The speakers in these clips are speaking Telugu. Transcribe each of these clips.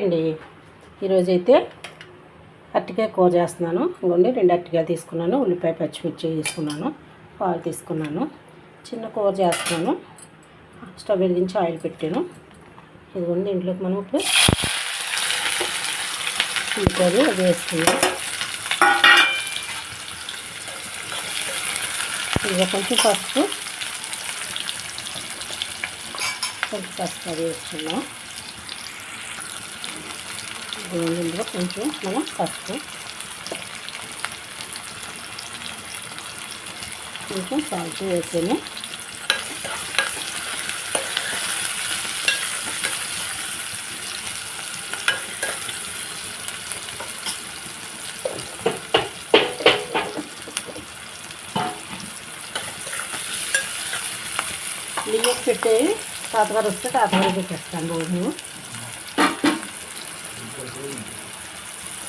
అండి. ఈరోజైతే అరటికాయ కూర చేస్తున్నాను. ఇంకోండి రెండు అరటికాయ తీసుకున్నాను. ఉల్లిపాయ పచ్చిమిర్చి తీసుకున్నాను. పాలు తీసుకున్నాను. చిన్న కూర చేస్తున్నాను. స్టవ్ వెలిగించి ఆయిల్ పెట్టాను. ఇదిగోండి దీంట్లోకి మనం ఇప్పుడు ఉల్లిపాయలు అది వేసుకుందాం. ఇదిగో కొంచెం పసుపు. కొంచెం పసుపు అది వేసుకున్నాం ఇందులో కొంచెం మనం పసుపు. కొంచెం సాల్ట్ వేసాను బియ్యం పెట్టే తాతగారు వస్తే తాతగారు పెట్టేస్తాను రోజు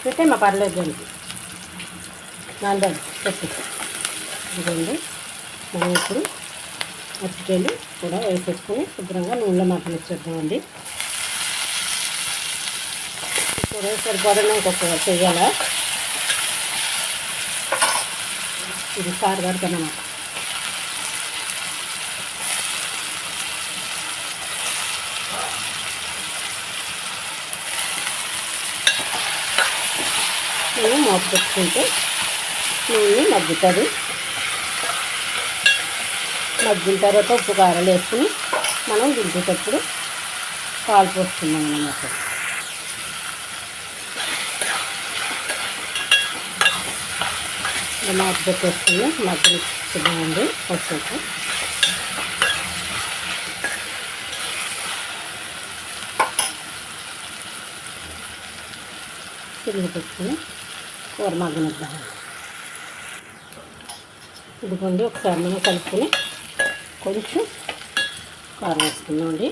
పెట్టేమా పర్లేదు దానికి. నాలుగు పెట్టు. ఇదిగోండి. మనం ఇప్పుడు మర్చిపోయి కూడా వేసేసుకొని శుభ్రంగా నూనెలో మటన్ ఇచ్చేద్దామండి ఇప్పుడు సరిపడని ఇంకొక చెయ్యాలా ఇది సార్ సారు అన్నమాట నేను మూత పెట్టుకుంటే నూనె మగ్గుతుంది. మగ్గిన తర్వాత ఉప్పు కారాలు వేసుకుని మనం దింపేటప్పుడు పాలు పోస్తున్నాం అన్నమాట. ఇలా మూత పెట్టేసుకుని మగ్గలు చూద్దామండి పసుపు. తిరిగి పెట్టుకుని కూర మగ్గనిద్దాం. ఇదిగోండి ఒకసారి మనం కలుపుకొని కొంచెం కారం వేసుకుందామండి.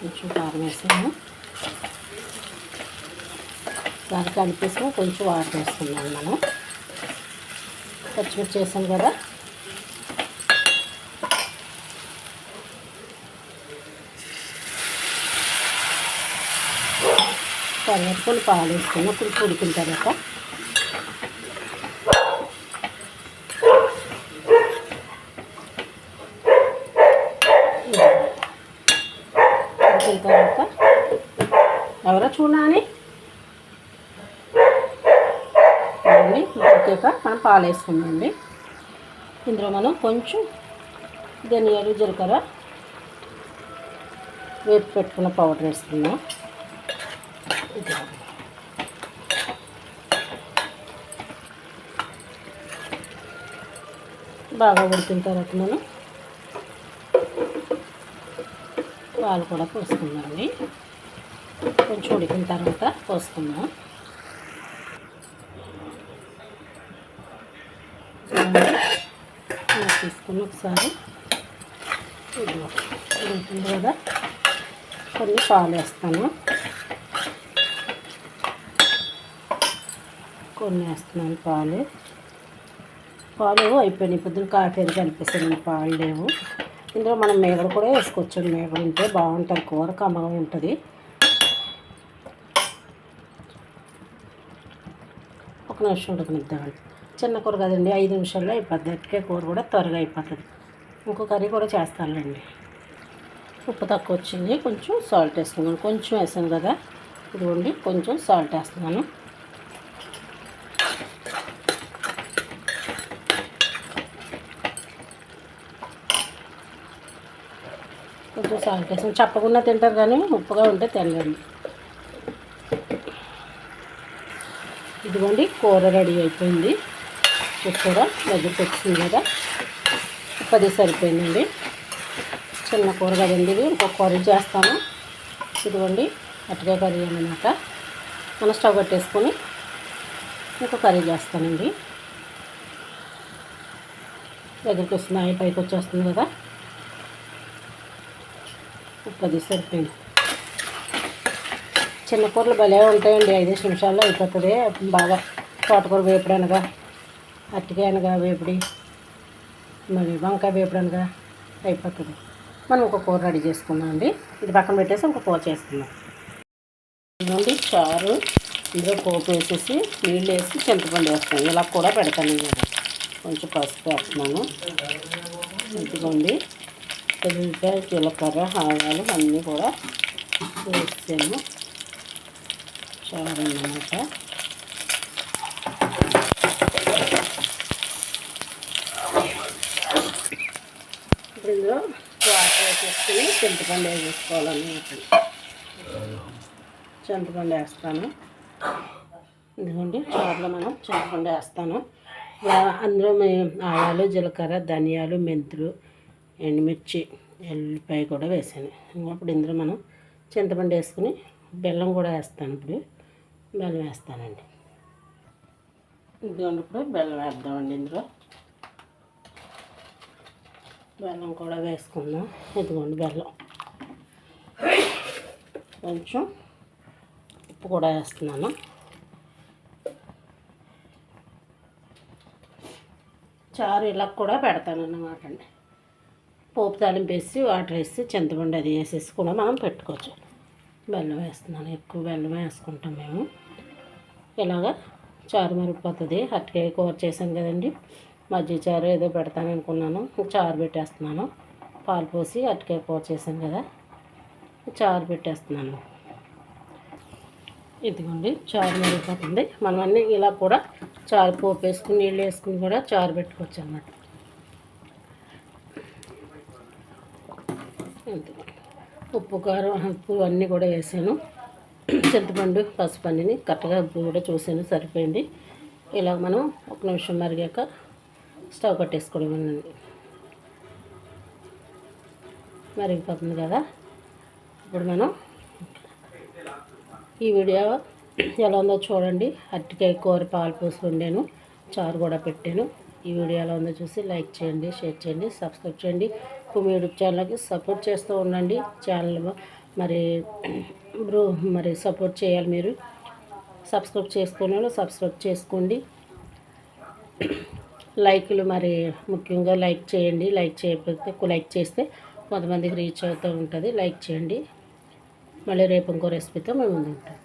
కొంచెం కారం వేసాము దాన్ని కలిపేసి కొంచెం వాటర్ వేసుకున్నాం మనం. పచ్చిమిర్చి వేసాం కదా. కరివేపాకులు పాలు వేసుకుని ఇప్పుడు ఉడికిన తర్వాత ఉడికిన తర్వాత ఎవరో చూడాలి. ఇవన్నీ ఉడికాక మనం పాలు వేసుకుందండి ఇందులో మనం కొంచెం ధనియాలు జీలకర్ర వేపు పెట్టుకున్న పౌడర్ వేసుకున్నాం బాగా ఉడికిన తర్వాత మనం పాలు కూడా పోసుకుందామండి. కొంచెం ఉడికిన తర్వాత పోసుకుందాం. తీసుకుని ఒకసారి ఇదిగో ఉడుకుతుంది కదా. కొన్ని పాలు వేస్తాను కొన్ని వేస్తున్నాను పాలు. పాలు అయిపోయినాయి. పొద్దున కాఫీ అది పాలు లేవు. ఇందులో మనం మేగడ కూడా వేసుకోవచ్చు. మేగడ ఉంటే బాగుంటుంది. కూర కమ్మగా ఉంటుంది. ఒక నిమిషం ఉడకనిద్దామండి చిన్న కూర కదండి. ఐదు నిమిషాల్లో అయిపోద్ది. అట్టికే కూర కూడా త్వరగా అయిపోతుంది. ఇంకో కర్రీ కూడా చేస్తానులేండి. ఉప్పు తక్కువ వచ్చింది. కొంచెం సాల్ట్ వేసుకున్నాను. కొంచెం వేసాను కదా. ఇదిగోండి. కొంచెం సాల్ట్ వేస్తున్నాను. కొంచెం సాల్ట్ వేసాం చెప్పకుండా తింటారు కానీ ఉప్పుగా ఉంటే తినలేండి ఇదిగోండి కూర రెడీ అయిపోయింది. కూర దగ్గరికి వచ్చింది కదా? పది సరిపోయిందండి. చిన్న కూర కదండి ఇది. ఇంకొక కర్రీ చేస్తాను. ఇదిగోండి అటుగా కర్రీ అనమాట మనం స్టవ్ కట్టేసుకొని ఇంకో కర్రీ చేస్తానండి. దగ్గరికి వస్తుంది పైకి వచ్చేస్తుంది కదా? పది సరిపోయింది. చిన్న కూరలు భలే ఉంటాయండి ఐదేసి నిమిషాల్లో అయిపోతుంది. బాగా తోటకూర వేపుడు అనగా అట్టికాయ అనగా వేపుడి మరి వంకాయ వేపడానికి అయిపోతుంది. మనం ఒక కూర రెడీ చేసుకుందాం అండి. ఇది పక్కన పెట్టేసి ఒక కూర చేసుకుందాం ఇదిగోండి చారు. ఇందులో పోపు వేసేసి నీళ్ళు వేసి చింతపండు వేస్తాను. ఇలా కూడా పెడతాను నేను. కొంచెం పసుపు వేస్తున్నాను. ఇదిగోండి. ఉల్లిపాయ జీలకర్ర ఆవాలు అన్నీ కూడా వేస్తాము చారు అన్నమాట ఇప్పుడు ఇందులో వాటర్ వేసేసుకుని చింతపండు వేసేసుకోవాలన్నమాట చింతపండు వేస్తాను. ఎందుకంటే చారులో మనం చింతపండు వేస్తాను. అందులో మేము ఆవాలు జీలకర్ర ధనియాలు మెంతులు ఎండుమిర్చి ఎల్లిపాయ కూడా వేసాను. అప్పుడు ఇందులో మనం చింతపండు వేసుకుని బెల్లం కూడా వేస్తాను ఇప్పుడు. బెల్లం వేస్తానండి. ఇదిగోండి ఇప్పుడు బెల్లం వేద్దామండి ఇందులో. బెల్లం కూడా వేసుకుందాం. ఇదిగోండి బెల్లం. కొంచెం ఉప్పు కూడా వేస్తున్నాను. చారు ఇలా కూడా పెడతాను అన్నమాట అండి. పోపు తాలింపు వేసి వాటర్ వేసి చింతపండు అది వేసేసి కూడా మనం పెట్టుకోవచ్చు. బెల్లం వేస్తున్నాను. ఎక్కువ బెల్లం వేసుకుంటాం మేము. ఇలాగా చారు మరిగిపోతుంది అట్టకాయ కూర చేశాను కదండి. మజ్జిగ చారు ఏదో పెడతాను అనుకున్నాను. చారు పెట్టేస్తున్నాను. పాలు పోసి అట్టకాయ కూర చేశాను కదా. చారు పెట్టేస్తున్నాను. ఇదిగోండి చారు మరిగిపోతుంది మనం అన్నీ ఇలా కూడా చారు పోపు వేసుకుని నీళ్ళు వేసుకుని కూడా చారు పెట్టుకోవచ్చు అన్నమాట. ఉప్పు కారం ఉప్పు అన్నీ కూడా వేసాను. చింతపండు పసుపు అన్నీ కరెక్ట్గా ఉప్పు కూడా చూసాను సరిపోయింది. ఇలా మనం ఒక నిమిషం మరిగాక స్టవ్ కట్టేసుకోవడం మరిగిపోతుంది కదా? ఇప్పుడు మనం ఈ వీడియో ఎలా ఉందో చూడండి. అరటికాయ కూర పాలు పోసి వండాను చారు కూడా పెట్టాను. ఈ వీడియో ఎలా ఉందో చూసి లైక్ చేయండి షేర్ చేయండి సబ్స్క్రైబ్ చేయండి. ఇప్పుడు మీ యూట్యూబ్ ఛానల్కి సపోర్ట్ చేస్తూ ఉండండి. ఛానల్ మరి బ్రో మరి సపోర్ట్ చేయాలి మీరు. సబ్స్క్రైబ్ చేసుకునే వాళ్ళు సబ్స్క్రైబ్ చేసుకోండి. లైక్లు మరి ముఖ్యంగా లైక్ చేయండి. లైక్ చేయకపోతే లైక్ చేస్తే కొంతమందికి రీచ్ అవుతూ ఉంటుంది. లైక్ చేయండి. మళ్ళీ రేపు ఇంకో రెసిపీతో మేము ముందు ఉంటాం